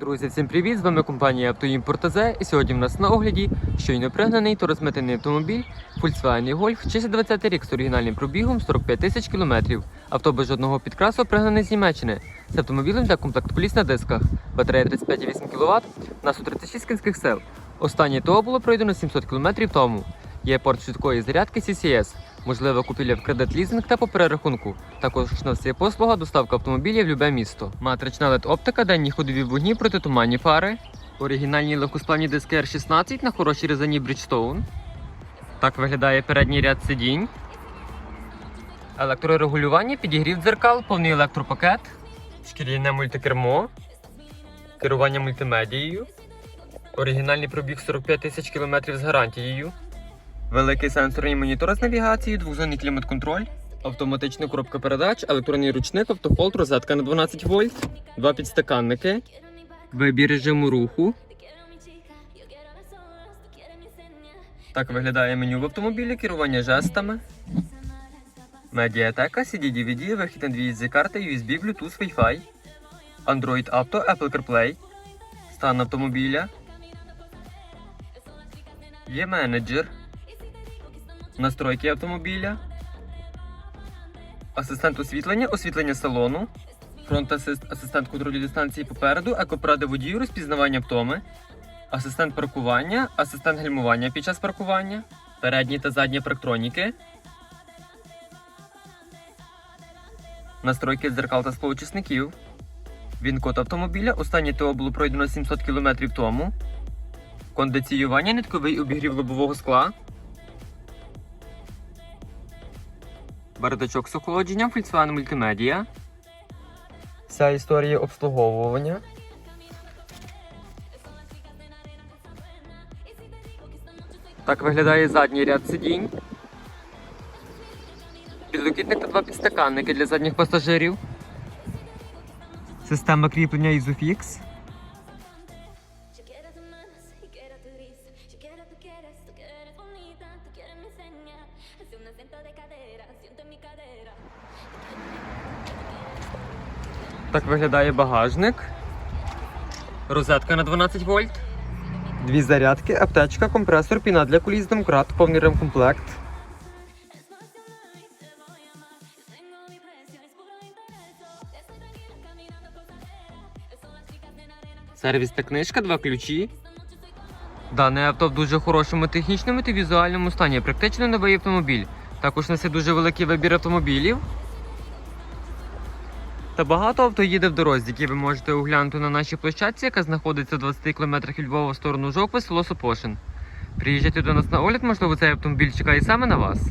Друзі, всім привіт! З вами компанія Автоімпорт і сьогодні в нас на огляді щойно пригнаний та розмитений автомобіль Volkswagen Golf 620 рік з оригінальним пробігом 45 тисяч кілометрів. Авто без жодного підкрасу пригнаний з Німеччини. З автомобілем для комплект поліс на дисках. Батарея 35,8 кВт, нас у 36 кінських сил. Останнє ТО було пройдено 700 км тому. Є порт швидкої зарядки CCS, можлива купівля в кредит лізинг та по перерахунку. Також на все послуга доставка автомобілів в любе місто. Матрична LED оптика, денні ходові вогні, протитуманні фари. Оригінальні легкосплавні диски R16 на хорошій резині Bridgestone. Так виглядає передній ряд сидінь. Електрорегулювання, підігрів дзеркал, повний електропакет, шкіряне мультикермо, керування мультимедією. Оригінальний пробіг 45 тисяч кілометрів з гарантією. Великий сенсорний монітор з навігацією, двохзонний клімат-контроль, автоматична коробка передач, електронний ручник, автохолд, розетка на 12 вольт, два підстаканники, вибір режиму руху. Так виглядає меню в автомобілі, керування жестами. Медіатека, CD-DVD, вихід на дві SD карти, USB, Bluetooth, Wi-Fi, Android Auto, Apple CarPlay, стан автомобіля. Є менеджер. Настройки автомобіля. Асистент освітлення, освітлення салону. Фронт асист, асистент контролю дистанції попереду, екопради водію, розпізнавання втоми. Асистент паркування, асистент гальмування під час паркування. Передні та задні парктроніки. Настройки дзеркал та сполучисників. Він-код автомобіля. Останнє ТО було пройдено 700 км тому. Кондиціювання, нитковий обігрів лобового скла. Бардачок з охолодженням Volkswagen Multimedia. Вся історія обслуговування. Так виглядає задній ряд сидінь. Підлокітник та два підстаканники для задніх пасажирів. Система кріплення Isofix. Quieres. Hace un acento de cadera, siento en mi cadera. Так виглядає багажник. Розетка на 12 вольт. Дві зарядки, аптечка, компресор, піна для куліс, домкрат, повний ремкомплект. Сервіс та книжка, два ключі. Дане авто в дуже хорошому технічному та візуальному стані. Практично новий автомобіль. Також несе дуже великий вибір автомобілів. Та багато авто їде в дорозі, які ви можете оглянути на нашій площадці, яка знаходиться в 20 км від Львова в сторону Жовкви, село Сопошин. Приїжджайте до нас на огляд, можливо, цей автомобіль чекає саме на вас.